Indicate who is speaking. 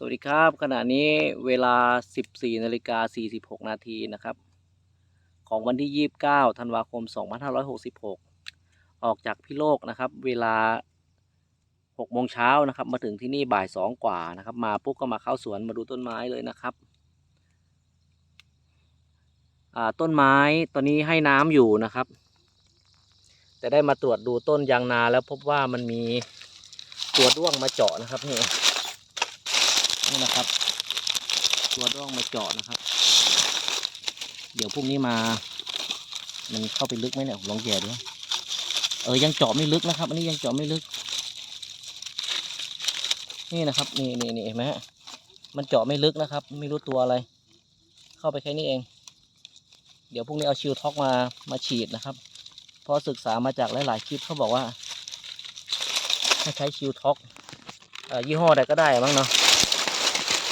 Speaker 1: สวัสดีครับขณะนี้เวลา 14นาฬิกา46 นาทีนะครับ ของวันที่ 29ธันวาคม 2566 ออกจากพิโลกนะครับ เวลา6โมงเช้านะครับ มาถึงที่นี่บ่าย 2 กว่านะครับ มาปุ๊บก็มาเข้าสวนมาดูต้นไม้เลยนะครับต้นไม้ตอนนี้ให้น้ำอยู่นะครับ แต่ได้มาตรวจดูต้นยางนาแล้วพบว่ามันมีตัวด้วงมาเจาะนะครับนี่ นี่นะครับ ตัวด้วงมาเจาะนะครับ เดี๋ยวพรุ่งนี้มา มันเข้าไปลึกไหมเนี่ยลองแย่ดูเออยังเจาะไม่ลึกนะครับ อันนี้ยังเจาะไม่ลึก นี่นะครับนี่นี่นี่เห็นไหมฮะมันเจาะไม่ลึกนะครับ ไม่รู้ตัวอะไร เข้าไปแค่นี้เอง เดี๋ยวพรุ่งนี้เอาชิลท็อกมามาฉีดนะครับ เพราะศึกษามาจากหลาย ๆ คลิปเขาบอกว่าให้ใช้ชิลท็อกอยี่ห้อใดก็ได้มั้งเนาะ